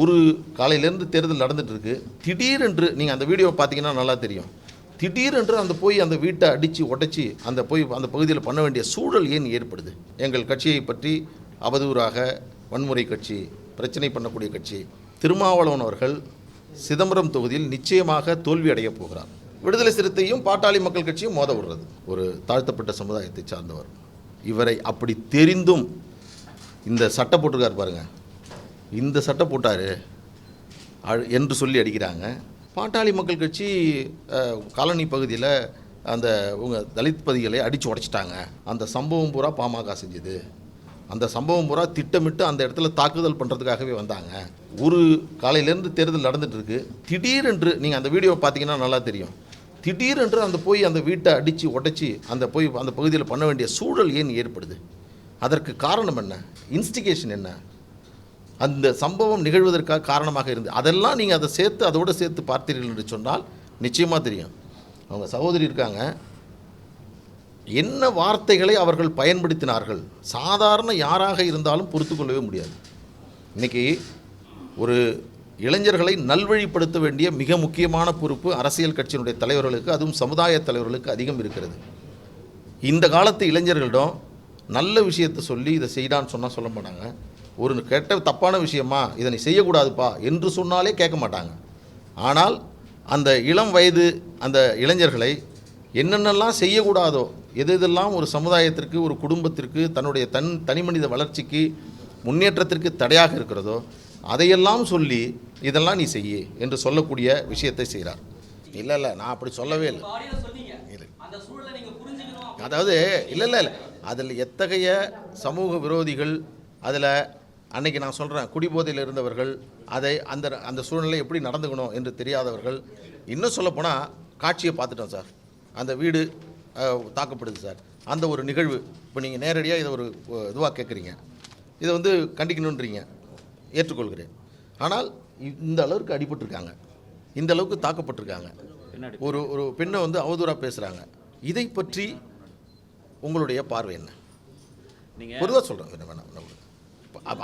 ஒரு காலையிலேருந்து தேர்தல் நடந்துகிட்ருக்கு திடீரென்று நீங்கள் அந்த வீடியோ பார்த்தீங்கன்னா நல்லா தெரியும். திடீரென்று அந்த போய் அந்த வீட்டை அடித்து உடைச்சி அந்த போய் அந்த பகுதியில் பண்ண வேண்டிய சூழல் ஏன் ஏற்படுது? எங்கள் கட்சியை பற்றி அவதூறாக வன்முறை கட்சி பிரச்சனை பண்ணக்கூடிய கட்சி திருமாவளவன் அவர்கள் சிதம்பரம் தொகுதியில் நிச்சயமாக தோல்வி அடையப் போகிறார். விடுதலை சிறுத்தையும் பாட்டாளி மக்கள் கட்சியும் மோத விடுறது. ஒரு தாழ்த்தப்பட்ட சமுதாயத்தை சார்ந்தவர். இவரை அப்படி தெரிந்தும் இந்த சட்டை போட்டிருக்கார் பாருங்கள் இந்த சட்டை போட்டார். என்று சொல்லி அடிக்கிறாங்க. பாட்டாளி மக்கள் கட்சி காலனி பகுதியில் அந்த உங்க தலித் பதிகளை அடித்து உடைச்சிட்டாங்க. அந்த சம்பவம் பூரா பாமக செஞ்சது. அந்த சம்பவம் பூரா திட்டமிட்டு அந்த இடத்துல தாக்குதல் பண்ணுறதுக்காகவே வந்தாங்க. ஒரு காலையிலேருந்து தேர்தல் நடந்துகிட்ருக்கு திடீரென்று நீங்கள் அந்த வீடியோ பார்த்தீங்கன்னா நல்லா தெரியும். திடீரென்று அந்த போய் அந்த வீட்டை அடித்து உடைச்சி அந்த போய் அந்த பகுதியில் பண்ண வேண்டிய சூழல் ஏன் ஏற்படுது? அதற்கு காரணம் என்ன? இன்ஸ்டிகேஷன் என்ன? அந்த சம்பவம் நிகழ்வதற்காக காரணமாக இருந்து அதெல்லாம் நீங்கள் அதை சேர்த்து அதோடு சேர்த்து பார்த்தீர்கள் என்று சொன்னால் நிச்சயமாக தெரியும். அவங்க சகோதரி இருக்காங்க. என்ன வார்த்தைகளை அவர்கள் பயன்படுத்தினார்கள்? சாதாரண யாராக இருந்தாலும் பொறுத்து கொள்ளவே முடியாது. இன்னைக்கு ஒரு இளைஞர்களை நல்வழிப்படுத்த வேண்டிய மிக முக்கியமான பொறுப்பு அரசியல் கட்சியினுடைய தலைவர்களுக்கு அதுவும் சமுதாய தலைவர்களுக்கு அதிகம் இருக்கிறது. இந்த காலத்து இளைஞர்களிடம் நல்ல விஷயத்தை சொல்லி இதை செய்டான்னு சொன்னால் சொல்ல மாட்டாங்க. ஒரு கெட்ட தப்பான விஷயமா இதை நீ செய்யக்கூடாதுப்பா என்று சொன்னாலே கேட்க மாட்டாங்க. ஆனால் அந்த இளம் வயது அந்த இளைஞர்களை என்னென்னலாம் செய்யக்கூடாதோ எது எதெல்லாம் ஒரு சமுதாயத்திற்கு ஒரு குடும்பத்திற்கு தன்னுடைய தன் தனிமனித வளர்ச்சிக்கு முன்னேற்றத்திற்கு தடையாக இருக்கிறதோ அதையெல்லாம் சொல்லி இதெல்லாம் நீ செய்ய என்று சொல்லக்கூடிய விஷயத்தை செய்கிறார். இல்லை இல்லை நான் அப்படி சொல்லவே இல்லை. இது அதாவது இல்லை இல்லை இல்லை. அதில் எத்தகைய சமூக விரோதிகள் அதில் அன்னைக்கு நான் சொல்கிறேன் குடிபோதையில் இருந்தவர்கள் அதை அந்த அந்த சூழ்நிலை எப்படி நடந்துக்கணும் என்று தெரியாதவர்கள் இன்னும் சொல்லப்போனால் காட்சியை பார்த்துட்டோம் சார். அந்த வீடு தாக்கப்படுது சார். அந்த ஒரு நிகழ்வு இப்போ நீங்கள் நேரடியாக இதை ஒரு இதுவாக கேட்குறீங்க இதை வந்து கண்டிக்கணுன்றீங்க ஏற்றுக்கொள்கிறேன். ஆனால் இந்த அளவுக்கு அடிபட்டிருக்காங்க. இந்த அளவுக்கு தாக்கப்பட்டிருக்காங்க. ஒரு ஒரு பெண்ணை வந்து அவதூறாக பேசுகிறாங்க இதை பற்றி உங்களுடைய பார்வை என்ன? பொதுவாக சொல்கிறேன் வேணாம்.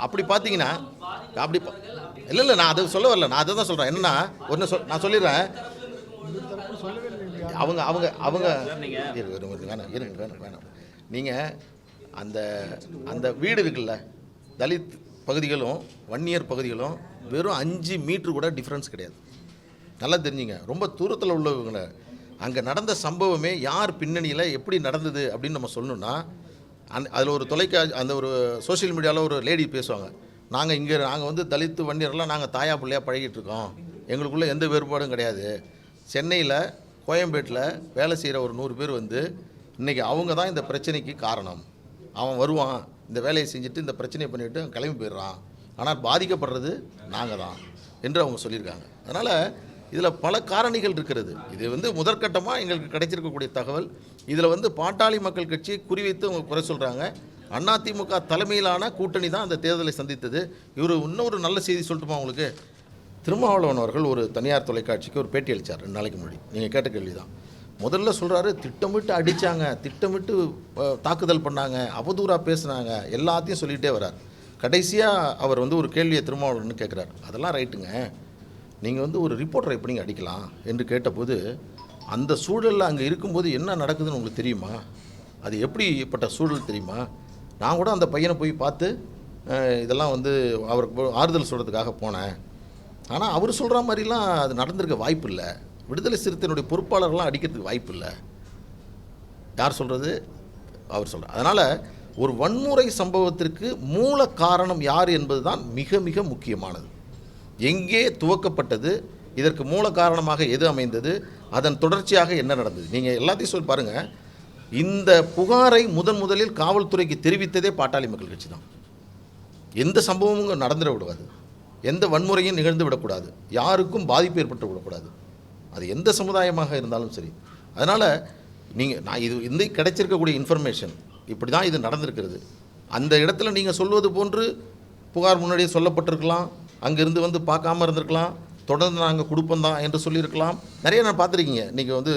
அப்படி பார்த்தீங்கன்னா அப்படி இல்லை இல்லை நான் அதை சொல்ல வரல. நான் அதை தான் சொல்கிறேன் என்னன்னா ஒன்று சொல் நான் சொல்லிடுறேன். அவங்க அவங்க அவங்க வேணாம் இருங்க வேணாம் வேணாம். நீங்கள் அந்த அந்த வீடு இருக்குல்ல தலித் பகுதிகளும் வன்னியர் பகுதிகளும் வெறும் அஞ்சு மீட்ரு கூட டிஃப்ரென்ஸ் கிடையாது. நல்லா தெரிஞ்சுங்க. ரொம்ப தூரத்தில் உள்ளவங்களை. அங்கே நடந்த சம்பவமே யார் பின்னணியில் எப்படி நடந்தது அப்படின்னு நம்ம சொல்லணும்னா அந் அதில் ஒரு தொலைக்காட்சி அந்த ஒரு சோஷியல் மீடியாவில் ஒரு லேடி பேசுவாங்க. நாங்கள் இங்கே நாங்கள் வந்து தலித்து வன்னியர்லாம் நாங்கள் தாயா பிள்ளையாக பழகிட்டு இருக்கோம் எங்களுக்குள்ளே எந்த வேறுபாடும் கிடையாது. சென்னையில் கோயம்பேட்டில் வேலை செய்கிற ஒரு நூறு பேர் வந்து இன்றைக்கி அவங்க தான் இந்த பிரச்சனைக்கு காரணம். அவன் வருவான் இந்த வேலையை செஞ்சுட்டு இந்த பிரச்சனையை பண்ணிவிட்டு கிளம்பி போயிடுறான். ஆனால் பாதிக்கப்படுறது நாங்கள் தான் என்று அவங்க சொல்லியிருக்காங்க. அதனால் இதில் பல காரணிகள் இருக்கிறது. இது வந்து முதற்கட்டமாக எங்களுக்கு கிடைச்சிருக்கக்கூடிய தகவல். இதில் வந்து பாட்டாளி மக்கள் கட்சி குறிவைத்து அவங்க குறை சொல்கிறாங்க அதிமுக தலைமையிலான கூட்டணி தான் அந்த தேர்தலை சந்தித்தது. இவர் இன்னொரு நல்ல செய்தி சொல்லட்டுமா உங்களுக்கு? திருமாவளவன் அவர்கள் ஒரு தனியார் தொலைக்காட்சிக்கு ஒரு பேட்டி அளித்தார் ரெண்டு நாளைக்கு முன்னாடி. நீங்கள் கேட்ட கேள்வி தான் முதல்ல சொல்கிறாரு திட்டமிட்டு அடித்தாங்க திட்டமிட்டு தாக்குதல் பண்ணாங்க அவதூறாக பேசுனாங்க எல்லாத்தையும் சொல்லிகிட்டே வரார். கடைசியாக அவர் வந்து ஒரு கேள்வியை திருமாவளவன் கேட்குறாரு அதெல்லாம் ரைட்டுங்க. நீங்கள் வந்து ஒரு ரிப்போர்ட்டரை எப்படி நீங்கள் அடிக்கலாம் என்று கேட்டபோது அந்த சூழலில் அங்கே இருக்கும்போது என்ன நடக்குதுன்னு உங்களுக்கு தெரியுமா? அது எப்படிப்பட்ட சூழல் தெரியுமா? நான் கூட அந்த பையனை போய் பார்த்து இதெல்லாம் வந்து அவருக்கு ஆறுதல் சொல்கிறதுக்காக போனேன். ஆனால் அவர் சொல்கிற மாதிரிலாம் அது நடந்திருக்க வாய்ப்பு இல்லை விடுதலை சிறுத்தையினுடைய பொறுப்பாளர்லாம் அடிக்கிறதுக்கு வாய்ப்பு இல்லை யார் சொல்கிறது அவர் சொல்கிறார் அதனால் ஒரு வன்முறை சம்பவத்திற்கு மூல காரணம் யார் என்பது தான் மிக மிக முக்கியமானது. எங்கே துவக்கப்பட்டது இதற்கு மூல காரணமாக எது அமைந்தது அதன் தொடர்ச்சியாக என்ன நடந்தது? நீங்கள் எல்லாத்தையும் சொல்லி பாருங்கள் இந்த புகாரை முதன் முதலில் காவல்துறைக்கு தெரிவித்ததே பாட்டாளி மக்கள் கட்சி தான். எந்த சம்பவமும் நடந்துட விடாது. எந்த வன்முறையும் நிகழ்ந்து விடக்கூடாது. யாருக்கும் பாதிப்பு ஏற்பட்டு விடக்கூடாது. அது எந்த சமுதாயமாக இருந்தாலும் சரி. அதனால் நீங்கள் நான் இது இந்த கிடைச்சிருக்கக்கூடிய இன்ஃபர்மேஷன் இப்படி தான் இது நடந்திருக்கிறது. அந்த இடத்துல நீங்கள் சொல்வது போன்று புகார் முன்னாடியே சொல்லப்பட்டிருக்கலாம். அங்கேருந்து வந்து பார்க்காம இருந்திருக்கலாம். தொடர்ந்து நாங்கள் கொடுப்போம் தான் என்று சொல்லியிருக்கலாம். நிறைய நான் பார்த்துருக்கீங்க. நீங்கள் வந்து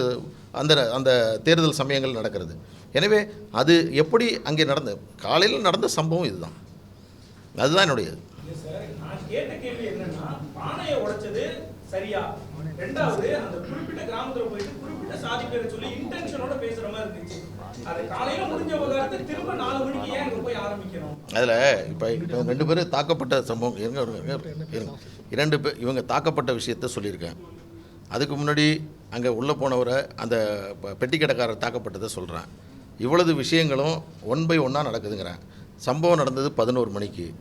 அந்த அந்த தேர்தல் சமயங்கள் நடக்கிறது. எனவே அது எப்படி அங்கே நடந்த காலையில் நடந்த சம்பவம் இதுதான். அதுதான் என்னுடையது. இது. பானையை உடைச்சது சரியா? ரெண்டாவது அந்த குறிப்பிட்ட கிராமத்துல போயிட்டு குறிப்பிட்ட சாதி பேரை சொல்லி இன்டென்ஷனோட பேசுற மாதிரி இருந்துச்சு. அது காலையில முடிஞ்ச விவகாரத்தை திரும்ப நாலு மணிக்கு ஏன் அங்க போய் ஆரம்பிக்கணும்? அதில் இப்போ ரெண்டு பேரும் தாக்கப்பட்ட சம்பவம். இருங்க இருங்க, இருங்க, இரண்டு பேர் இவங்க தாக்கப்பட்ட விஷயத்த சொல்லியிருக்கேன். அதுக்கு முன்னாடி அங்கே உள்ளே போனவரை அந்த ப- பெட்டி கடைக்காரர் தாக்கப்பட்டதை சொல்கிறேன் இவ்வளவு விஷயங்களும் ஒன் பை ஒன்னாக நடக்குதுங்கிறேன். சம்பவம் நடந்தது பதினோரு மணிக்கு.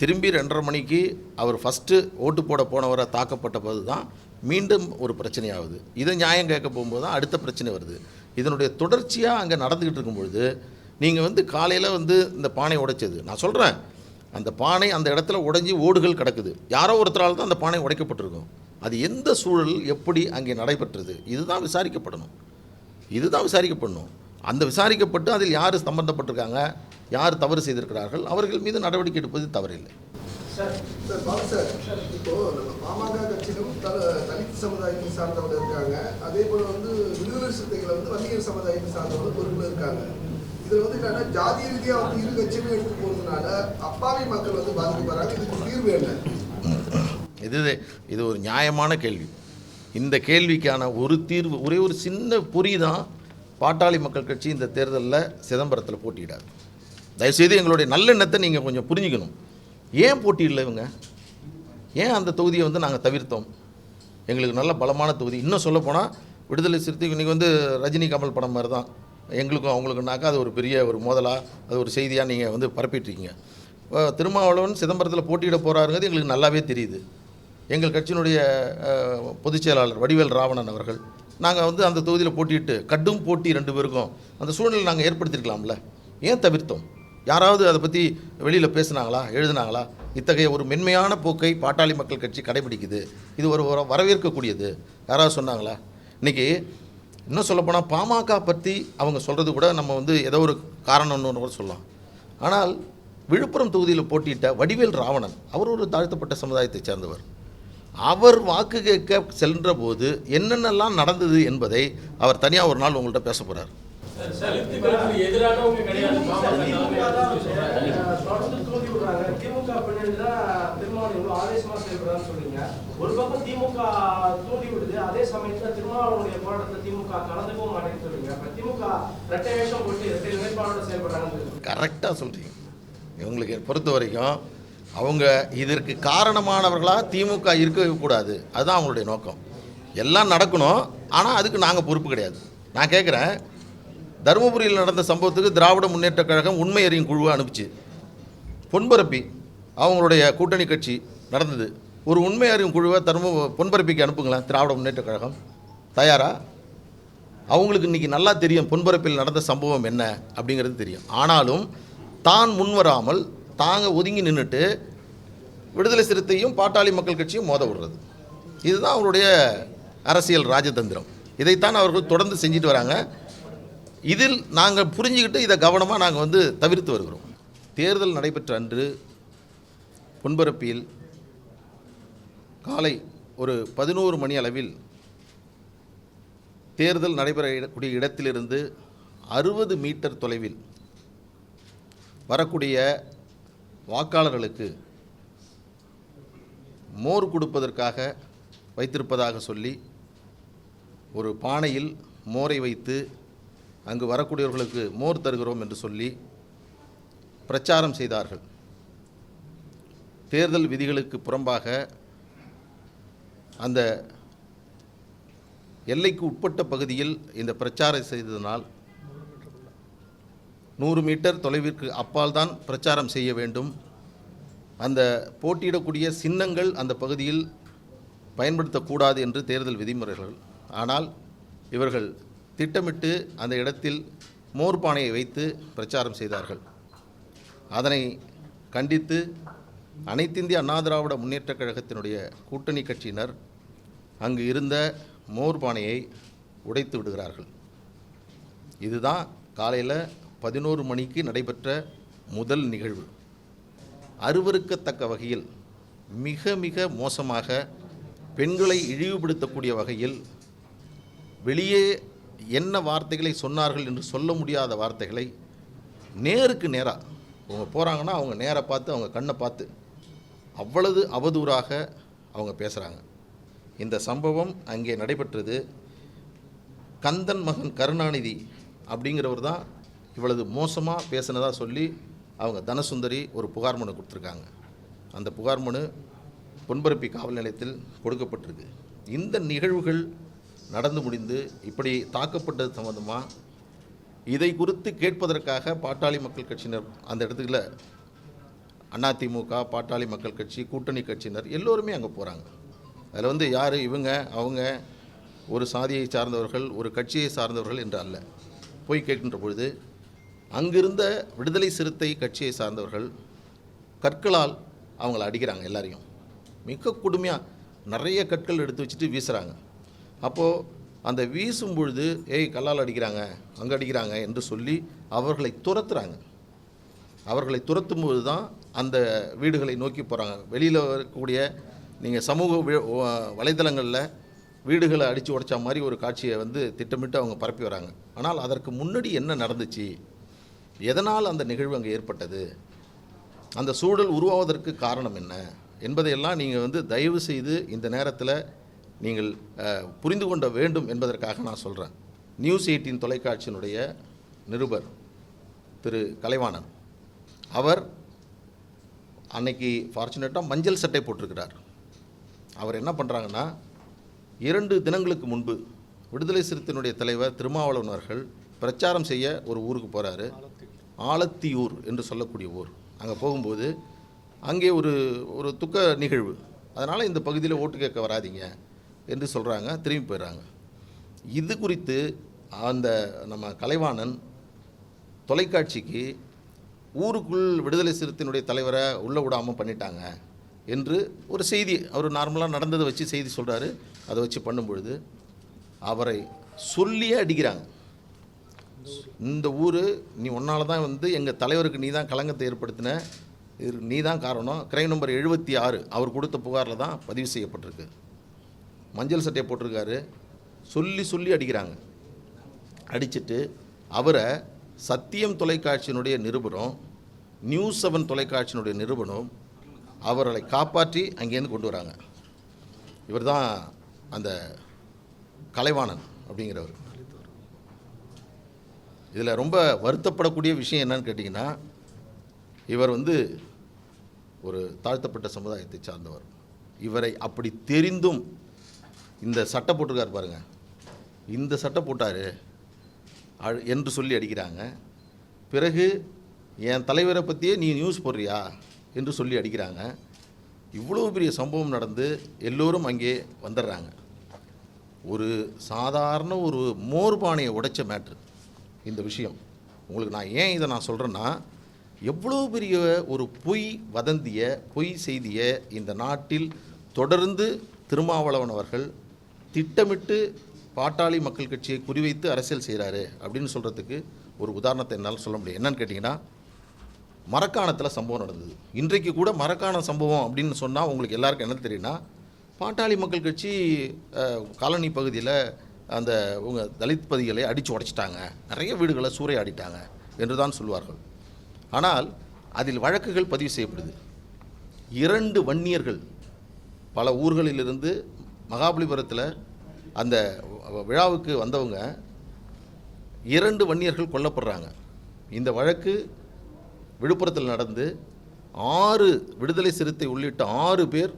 திரும்பி ரெண்டரை மணிக்கு அவர் ஃபஸ்ட்டு ஓட்டு போட போனவரை தாக்கப்பட்ட போது தான் மீண்டும் ஒரு பிரச்சனையாகுது. இதை நியாயம் கேட்க போகும்போது தான் அடுத்த பிரச்சனை வருது. இதனுடைய தொடர்ச்சியாக அங்கே நடந்துக்கிட்டு இருக்கும்பொழுது நீங்கள் வந்து காலையில் வந்து இந்த பானை உடைச்சது. நான் சொல்கிறேன் அந்த பானை அந்த இடத்துல உடைஞ்சி ஓடுகள் கிடக்குது. யாரோ ஒருத்தரால் தான் அந்த பானை உடைக்கப்பட்டிருக்கும். அது எந்த சூழல் எப்படி அங்கே நடைபெற்றது இதுதான் விசாரிக்கப்படணும். இதுதான் விசாரிக்கப்படணும். அந்த விசாரிக்கப்பட்டு அதில் யார் சம்பந்தப்பட்டிருக்காங்க? யார் தவறு செய்திருக்கிறார்கள் அவர்கள் மீது நடவடிக்கை எடுப்பது தவறில்லை. இதுல வந்து என்னன்னா ஜாதி வந்து இரு கட்சியுமே எடுத்து அப்பாவி மக்கள் வந்து பாதிக்கப்படுறாங்க. இதுக்கு தீர்வு என்ன? இது இது ஒரு நியாயமான கேள்வி. இந்த கேள்விக்கான ஒரு தீர்வு ஒரே ஒரு சின்ன பொறி தான் பாட்டாளி மக்கள் கட்சி இந்த தேர்தலில் சிதம்பரத்தில் போட்டியிடாது. தயவுசெய்து எங்களுடைய நல்லெண்ணத்தை நீங்கள் கொஞ்சம் புரிஞ்சுக்கணும். ஏன் போட்டியிடல இவங்க? ஏன் அந்த தொகுதியை வந்து நாங்கள் தவிர்த்தோம்? எங்களுக்கு நல்ல பலமான தொகுதி. இன்னும் சொல்லப்போனால் விடுதலை சிறுத்தை இன்றைக்கி வந்து ரஜினி கமல் படம் மாதிரி தான் எங்களுக்கும் அவங்களுக்குனாக்கா அது ஒரு பெரிய ஒரு மோதலாக அது ஒரு செய்தியாக நீங்கள் வந்து பரப்பிட்டுருக்கீங்க. திருமாவளவன் சிதம்பரத்தில் போட்டியிட போகிறாருங்கிறது எங்களுக்கு நல்லாவே தெரியுது. எங்கள் கட்சியினுடைய பொதுச்செயலாளர் பொதுச் செயலாளர் வடிவேல் ராவணன் அவர்கள் நாங்கள் வந்து அந்த தொகுதியில் போட்டியிட்டு கடும் போட்டி ரெண்டு பேருக்கும் அந்த சூழ்நிலை நாங்கள் ஏற்படுத்தியிருக்கலாம்ல? ஏன் தவிர்த்தோம்? யாராவது அதை பற்றி வெளியில் பேசுனாங்களா எழுதுனாங்களா? இத்தகைய ஒரு மென்மையான போக்கை பாட்டாளி மக்கள் கட்சி கடைபிடிக்குது. இது ஒரு வரவேற்கக்கூடியது. யாராவது சொன்னாங்களா? இன்றைக்கி இன்னும் சொல்லப்போனால் பாமக பற்றி அவங்க சொல்கிறது கூட நம்ம வந்து ஏதோ ஒரு காரணம்னு கூட சொல்லலாம். ஆனால் விழுப்புரம் தொகுதியில் போட்டியிட்ட வடிவேல் ராவணன் அவர் ஒரு தாழ்த்தப்பட்ட சமுதாயத்தைச் சேர்ந்தவர். அவர் வாக்கு கேட்க சென்ற போது என்னென்னலாம் நடந்தது என்பதை அவர் தனியாக ஒரு நாள் உங்கள்கிட்ட பேச போகிறார் எதிரானவங்க கிடையாது. திமுக தான் வந்து, அஹ், தொடர்ந்து தூண்டி விடுறாங்க. திமுக பின்னாடி தான் திருமாவளவன் இவ்வளவு ஆவேசமா செயல்படுறான்னு சொல்றீங்க. ஒரு பக்கம் திமுக தூண்டி விடுது அதே சமயத்துல திருமாவளவனுடைய போராட்டத்தை திமுக கலந்துக்கவும் மாட்டேன்னு சொல்றீங்க. அப்ப திமுக ரெட்டை வேஷம் போட்டு இரட்டை நிலைப்பாடோட செயல்படுறாங்கன்னு சொல்றீங்க. கரெக்டாக சொல்கிறீங்க இவங்களுக்கு பொறுத்த வரைக்கும் அவங்க இதற்கு காரணமானவர்களாக திமுக இருக்கவே கூடாது அதுதான் அவங்களுடைய நோக்கம். எல்லாம் நடக்கணும். ஆனால் அதுக்கு நாங்கள் பொறுப்பு கிடையாது. நான் கேட்குறேன் தருமபுரியில் நடந்த சம்பவத்துக்கு திராவிட முன்னேற்ற கழகம் உண்மை அறியும் குழுவை அனுப்பிச்சு. பொன்பரப்பி அவங்களுடைய கூட்டணி கட்சி நடந்தது. ஒரு உண்மை அறியும் குழுவை தரும பொன்பரப்பிக்கு அனுப்புங்களேன் திராவிட முன்னேற்ற கழகம். தயாரா? அவங்களுக்கு இன்றைக்கி நல்லா தெரியும் பொன்பரப்பில் நடந்த சம்பவம் என்ன அப்படிங்கிறது தெரியும். ஆனாலும் தான் முன்வராமல் தாங்க ஒதுங்கி நின்றுட்டு விடுதலை சிறுத்தையும் பாட்டாளி மக்கள் கட்சியும் மோத விடுறது. இதுதான் அவருடைய அரசியல் ராஜதந்திரம். இதைத்தான் அவர்கள் தொடர்ந்து செஞ்சுட்டு வராங்க. இதில் நாங்கள் புரிஞ்சுக்கிட்டு இதை கவனமாக நாங்கள் வந்து தவிர்த்து வருகிறோம். தேர்தல் நடைபெற்ற அன்று பொன்பரப்பியில் காலை ஒரு பதினோரு மணி அளவில் தேர்தல் நடைபெறக்கூடிய இடத்திலிருந்து அறுபது மீட்டர் தொலைவில் வரக்கூடிய வாக்காளர்களுக்கு மோர் கொடுப்பதற்காக வைத்திருப்பதாக சொல்லி ஒரு பானையில் மோரை வைத்து அங்கு வரக்கூடியவர்களுக்கு மோர் தருகிறோம் என்று சொல்லி பிரச்சாரம் செய்தார்கள். தேர்தல் விதிகளுக்கு புறம்பாக அந்த எல்லைக்கு உட்பட்ட பகுதியில் இந்த பிரச்சாரம் செய்ததனால் நூறு மீட்டர் தொலைவிற்கு அப்பால் தான் பிரச்சாரம் செய்ய வேண்டும். அந்த போட்டியிடக்கூடிய சின்னங்கள் அந்த பகுதியில் பயன்படுத்தக்கூடாது என்று தேர்தல் விதிமுறைகள். ஆனால் இவர்கள் திட்டமிட்டு அந்த இடத்தில் மோர் பானையை வைத்து பிரச்சாரம் செய்தார்கள். அதனை கண்டித்து அனைத்திந்திய அண்ணா திராவிட முன்னேற்றக் கழகத்தினுடைய கூட்டணி கட்சியினர் அங்கு இருந்த மோர் பானையை உடைத்து விடுகிறார்கள். இதுதான் காலையில் பதினோரு மணிக்கு நடைபெற்ற முதல் நிகழ்வு. அருவருக்கத்தக்க வகையில் மிக மிக மோசமாக பெண்களை இழிவுபடுத்தக்கூடிய வகையில் வெளியே என்ன வார்த்தைகளை சொன்னார்கள் என்று சொல்ல முடியாத வார்த்தைகளை நேருக்கு நேராக அவங்க போகிறாங்கன்னா அவங்க நேராக பார்த்து அவங்க கண்ணை பார்த்து அவ்வளவு அவதூறாக அவங்க பேசுகிறாங்க இந்த சம்பவம் அங்கே நடைபெற்றது. கந்தன் மகன் கருணாநிதி அப்படிங்கிறவர் தான் இவ்வளவு மோசமாக பேசினதாக சொல்லி அவங்க தனசுந்தரி ஒரு புகார் மனு கொடுத்துருக்காங்க. அந்த புகார் மனு பொன்பரப்பி காவல் நிலையத்தில் கொடுக்கப்பட்டிருக்கு. இந்த நிகழ்வுகள் நடந்து முடிந்து இப்படி தாக்கப்பட்டது சம்பந்தமாக இதை குறித்து கேட்பதற்காக பாட்டாளி மக்கள் கட்சியினர் அந்த இடத்துல அதிமுக பாட்டாளி மக்கள் கட்சி கூட்டணி கட்சியினர் எல்லோருமே அங்கே போகிறாங்க அதில் வந்து யார்? இவங்க அவங்க ஒரு சாதியை சார்ந்தவர்கள் ஒரு கட்சியை சார்ந்தவர்கள் என்று அல்ல. போய் கேட்கின்ற பொழுது அங்கிருந்த விடுதலை சிறுத்தை கட்சியை சார்ந்தவர்கள் கற்களால் அவங்கள அடிக்கிறாங்க எல்லாரையும். மிக கொடுமையாக நிறைய கற்கள் எடுத்து வச்சுட்டு வீசுகிறாங்க அப்போது அந்த வீசும் பொழுது ஏய் கல்லால் அடிக்கிறாங்க அங்கே அடிக்கிறாங்க என்று சொல்லி அவர்களை துரத்துறாங்க. அவர்களை துரத்தும் தான் அந்த வீடுகளை நோக்கி போகிறாங்க வெளியில் இருக்கக்கூடிய நீங்கள் சமூக வலைதளங்களில் வீடுகளை அடித்து உடைச்ச மாதிரி ஒரு காட்சியை வந்து திட்டமிட்டு அவங்க பரப்பி வராங்க. ஆனால் அதற்கு முன்னாடி என்ன நடந்துச்சு? எதனால் அந்த நிகழ்வு அங்கே ஏற்பட்டது? அந்த சூழல் உருவாவதற்கு காரணம் என்ன? என்பதையெல்லாம் நீங்கள் வந்து தயவு செய்து இந்த நேரத்தில் நீங்கள் புரிந்து கொண்ட வேண்டும் என்பதற்காக நான் சொல்கிறேன் நியூஸ் எயிட்டின் தொலைக்காட்சியினுடைய நிருபர் திரு கலைவாணன் அவர் அன்னைக்கு ஃபார்ச்சுனேட்டாக மஞ்சள் சட்டை போட்டிருக்கிறார். அவர் என்ன பண்ணுறாங்கன்னா இரண்டு தினங்களுக்கு முன்பு விடுதலை சிறுத்தையினுடைய தலைவர் திருமாவளவன் அவர்கள் பிரச்சாரம் செய்ய ஒரு ஊருக்கு போகிறாரு ஆலத்தியூர் என்று சொல்லக்கூடிய ஊர். அங்கே போகும்போது அங்கே ஒரு ஒரு துக்க நிகழ்வு. அதனால் இந்த பகுதியில் ஓட்டு கேட்க வராதீங்க. என்று சொல்கிறாங்க திரும்பி போயிடுறாங்க. இது குறித்து அந்த நம்ம கலைவாணன் தொலைக்காட்சிக்கு ஊருக்குள் விடுதலை சிறுத்தையினுடைய தலைவரை உள்ளே விடாமல் பண்ணிட்டாங்க என்று ஒரு செய்தி அவர் நார்மலாக நடந்ததை வச்சு செய்தி சொல்கிறாரு அதை வச்சு பண்ணும்பொழுது அவரை சொல்லியே அடிக்கிறாங்க. இந்த ஊர் நீ உன்னால தான் வந்து எங்கள் தலைவருக்கு நீ தான் கலங்கத்தை ஏற்படுத்தின இது நீ தான் காரணம். கிரைம் நம்பர் எழுபத்தி ஆறு அவர் கொடுத்த புகாரில் தான் பதிவு செய்யப்பட்டிருக்கு. மஞ்சள் சட்டையை போட்டிருக்காரு. சொல்லி சொல்லி அடிக்கிறாங்க. அடிச்சிட்டு அவரை சத்தியம் தொலைக்காட்சியினுடைய நிருபரும் நியூஸ் செவன் தொலைக்காட்சியினுடைய நிருபனும் அவர்களை காப்பாற்றி அங்கேருந்து கொண்டு வராங்க. இவர் தான் அந்த கலைவாணன் அப்படிங்கிறவர். இதில் ரொம்ப வருத்தப்படக்கூடிய விஷயம் என்னன்னு கேட்டிங்கன்னா இவர் வந்து ஒரு தாழ்த்தப்பட்ட சமுதாயத்தை சார்ந்தவர். இவரை அப்படி தெரிந்தும் இந்த சட்டை போட்டிருக்காரு பாருங்கள் இந்த சட்டை போட்டார். என்று சொல்லி அடிக்கிறாங்க. பிறகு என் தலைவரை பற்றியே நீ நியூஸ் போடுறியா? என்று சொல்லி அடிக்கிறாங்க. இவ்வளோ பெரிய சம்பவம் நடந்து எல்லோரும் அங்கே வந்துடுறாங்க. ஒரு சாதாரண ஒரு மோர் பானையை உடைச்ச மேட்ரு இந்த விஷயம். உங்களுக்கு நான் ஏன் இதை நான் சொல்கிறேன்னா எவ்வளோ பெரிய ஒரு பொய் வதந்திய பொய் செய்தியை இந்த நாட்டில் தொடர்ந்து திருமாவளவன் அவர்கள் திட்டமிட்டு பாட்டாளி மக்கள் கட்சியை குறிவைத்து அரசியல் செய்கிறாரு அப்படின்னு சொல்கிறதுக்கு ஒரு உதாரணத்தை என்னால் சொல்ல முடியும். என்னன்னு கேட்டிங்கன்னா மரக்காணத்தில் சம்பவம் நடந்தது. இன்றைக்கு கூட மரக்காண சம்பவம் அப்படின்னு சொன்னால் உங்களுக்கு எல்லாருக்கும் என்ன தெரியும்னா பாட்டாளி மக்கள் கட்சி காலனி பகுதியில் அந்த உங்கள் தலித் பதிகளை அடித்து உடைச்சிட்டாங்க. நிறைய வீடுகளை சூறையாடிட்டாங்க என்று தான் சொல்வார்கள். ஆனால் அதில் வழக்குகள் பதிவு செய்யப்படுது. இரண்டு வன்னியர்கள் பல ஊர்களிலிருந்து மகாபலிபுரத்தில் அந்த விழாவுக்கு வந்தவங்க இரண்டு வன்னியர்கள் கொல்லப்படுறாங்க. இந்த வழக்கு விழுப்புரத்தில் நடந்து ஆறு விடுதலை சிறுத்தை உள்ளிட்ட ஆறு பேர்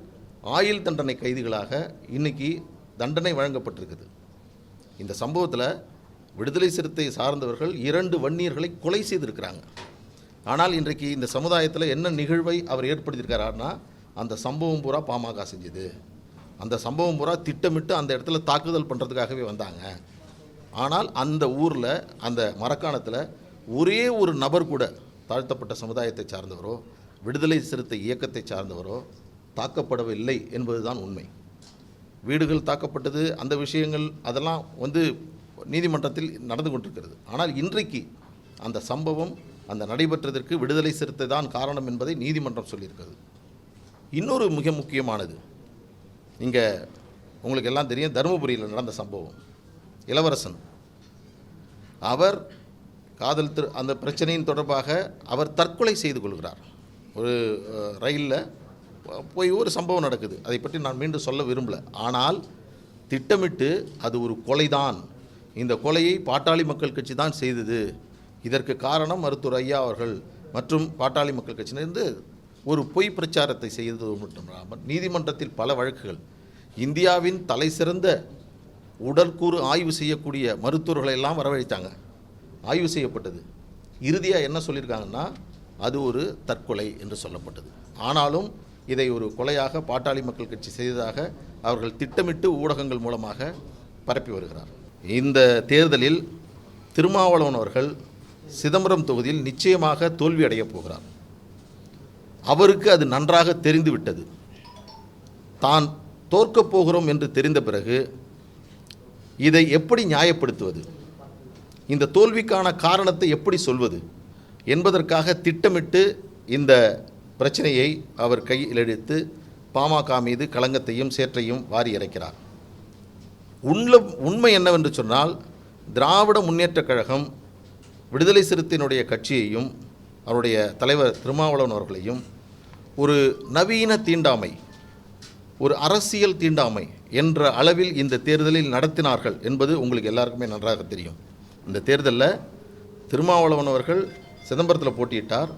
ஆயுள் தண்டனை கைதிகளாக இன்னைக்கு தண்டனை வழங்கப்பட்டிருக்குது. இந்த சம்பவத்தில் விடுதலை சிறுத்தை சார்ந்தவர்கள் இரண்டு வன்னியர்களை கொலை செய்திருக்கிறாங்க. ஆனால் இன்றைக்கு இந்த சமுதாயத்தில் என்ன நிகழ்வை அவர் ஏற்படுத்தியிருக்கிறார்னா அந்த சம்பவம் பூரா பாமக செஞ்சது. அந்த சம்பவம் பூரா திட்டமிட்டு அந்த இடத்துல தாக்குதல் பண்ணுறதுக்காகவே வந்தாங்க. ஆனால் அந்த ஊரில் அந்த மரக்காணத்தில் ஒரே ஒரு நபர் கூட தாழ்த்தப்பட்ட சமுதாயத்தை சார்ந்தவரோ விடுதலை சிறுத்தை இயக்கத்தை சார்ந்தவரோ தாக்கப்படவில்லை என்பதுதான் உண்மை. வீடுகள் தாக்கப்பட்டது அந்த விஷயங்கள் அதெல்லாம் வந்து நீதிமன்றத்தில் நடந்து கொண்டிருக்கிறது. ஆனால் இன்றைக்கு அந்த சம்பவம் அந்த நடைபெற்றதற்கு விடுதலை சிறுத்தை தான் காரணம் என்பதை நீதிமன்றம் சொல்லியிருக்கிறது. இன்னொரு மிக முக்கியமானது இங்கே உங்களுக்கு எல்லாம் தெரியும் தருமபுரியில் நடந்த சம்பவம். இளவரசன். அவர் காதல் திரு அந்த பிரச்சனையின் தொடர்பாக அவர் தற்கொலை செய்து கொள்கிறார். ஒரு ரயிலில் போய் ஒரு சம்பவம் நடக்குது. அதை பற்றி நான் மீண்டும் சொல்ல விரும்பலை. ஆனால் திட்டமிட்டு அது ஒரு கொலைதான். இந்த கொலையை பாட்டாளி மக்கள் கட்சி தான் செய்தது. இதற்கு காரணம் மருத்துவர் ஐயா அவர்கள் மற்றும் பாட்டாளி மக்கள் கட்சியிலிருந்து ஒரு பொய் பிரச்சாரத்தை செய்தது மட்டுமில்லாமல் நீதிமன்றத்தில் பல வழக்குகள். இந்தியாவின் தலை சிறந்த உடற்கூறு ஆய்வு செய்யக்கூடிய மருத்துவர்களை எல்லாம் வரவழைத்தாங்க. ஆய்வு செய்யப்பட்டது. இறுதியாக என்ன சொல்லியிருக்காங்கன்னா அது ஒரு தற்கொலை என்று சொல்லப்பட்டது. ஆனாலும் இதை ஒரு கொலையாக பாட்டாளி மக்கள் கட்சி செய்ததாக அவர்கள் திட்டமிட்டு ஊடகங்கள் மூலமாக பரப்பி வருகிறார். இந்த தேர்தலில் திருமாவளவன் அவர்கள் சிதம்பரம் தொகுதியில் நிச்சயமாக தோல்வி அடையப் போகிறார். அவருக்கு அது நன்றாக தெரிந்துவிட்டது. தான் தோற்கப் போகிறோம் என்று தெரிந்த பிறகு இதை எப்படி நியாயப்படுத்துவது? இந்த தோல்விக்கான காரணத்தை எப்படி சொல்வது? என்பதற்காக திட்டமிட்டு இந்த பிரச்சனையை அவர் கையில் எடுத்து பாமக மீது களங்கத்தையும் சேற்றையும் வாரி இறைக்கிறார். உண்ல உண்மை என்னவென்று சொன்னால் திராவிட முன்னேற்றக் கழகம் விடுதலை சிறுத்தையினுடைய கட்சியையும் அவருடைய தலைவர் திருமாவளவன் அவர்களையும் ஒரு நவீன தீண்டாமை ஒரு அரசியல் தீண்டாமை என்ற அளவில் இந்த தேர்தலில் நடத்தினார்கள் என்பது உங்களுக்கு எல்லாருக்குமே நன்றாக தெரியும். இந்த தேர்தலில் திருமாவளவன் அவர்கள் சிதம்பரத்தில் போட்டியிட்டார்.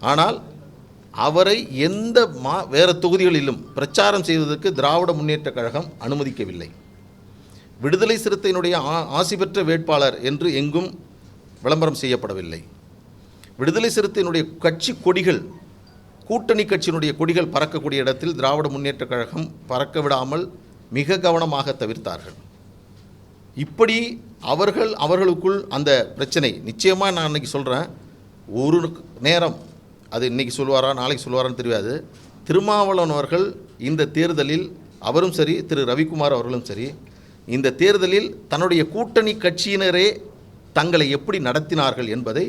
ஆனால் அவரை எந்த மா வேறு தொகுதிகளிலும் பிரச்சாரம் செய்வதற்கு திராவிட முன்னேற்றக் கழகம் அனுமதிக்கவில்லை. விடுதலை சிறுத்தையினுடைய ஆ- ஆசி பெற்ற வேட்பாளர் என்று எங்கும் விளம்பரம் செய்யப்படவில்லை. விடுதலை சிறுத்தையினுடைய கட்சி கொடிகள் கூட்டணி கட்சியினுடைய கொடிகள் பறக்கக்கூடிய இடத்தில் திராவிட முன்னேற்றக் கழகம் பறக்க விடாமல் மிக கவனமாக தவிர்த்தார்கள். இப்படி அவர்கள் அவர்களுக்குள் அந்த பிரச்சனை நிச்சயமாக நான் அன்றைக்கி சொல்கிறேன் ஒரு நேரம் அது இன்னைக்கு சொல்லுவாரா நாளைக்கு சொல்லுவாரான்னு தெரியாது. திருமாவளவன் அவர்கள் இந்த தேர்தலில் அவரும் சரி திரு ரவிக்குமார் அவர்களும் சரி இந்த தேர்தலில் தன்னுடைய கூட்டணி கட்சியினரே தங்களை எப்படி நடத்தினார்கள் என்பதை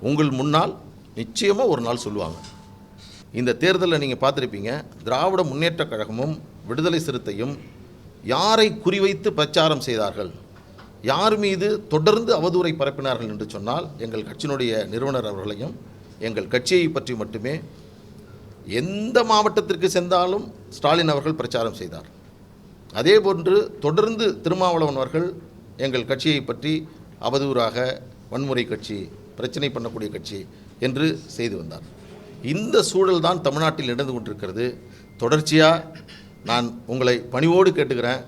உங்கள் முன்னால் நிச்சயமாக ஒரு நாள் சொல்லுவாங்க. இந்த தேர்தலில் நீங்கள் பார்த்துருப்பீங்க திராவிட முன்னேற்றக் கழகமும் விடுதலை சிறுத்தையும் யாரை குறிவைத்து பிரச்சாரம் செய்தார்கள்? யார் மீது தொடர்ந்து அவதூறை பரப்பினார்கள் என்று சொன்னால் எங்கள் கட்சியினுடைய நிறுவனர் அவர்களையும் எங்கள் கட்சியை பற்றி மட்டுமே எந்த மாவட்டத்திற்கு சென்றாலும் ஸ்டாலின் அவர்கள் பிரச்சாரம் செய்தார். அதே போன்று தொடர்ந்து திருமாவளவன் அவர்கள் எங்கள் கட்சியை பற்றி அவதூறாக வன்முறை கட்சி பிரச்சனை பண்ணக்கூடிய கட்சி என்று செய்து வந்தார். இந்த சூழல் தான் தமிழ்நாட்டில் நடந்து கொண்டிருக்கிறது. தொடர்ச்சியாக நான் உங்களை பணிவோடு கேட்டுக்கிறேன்.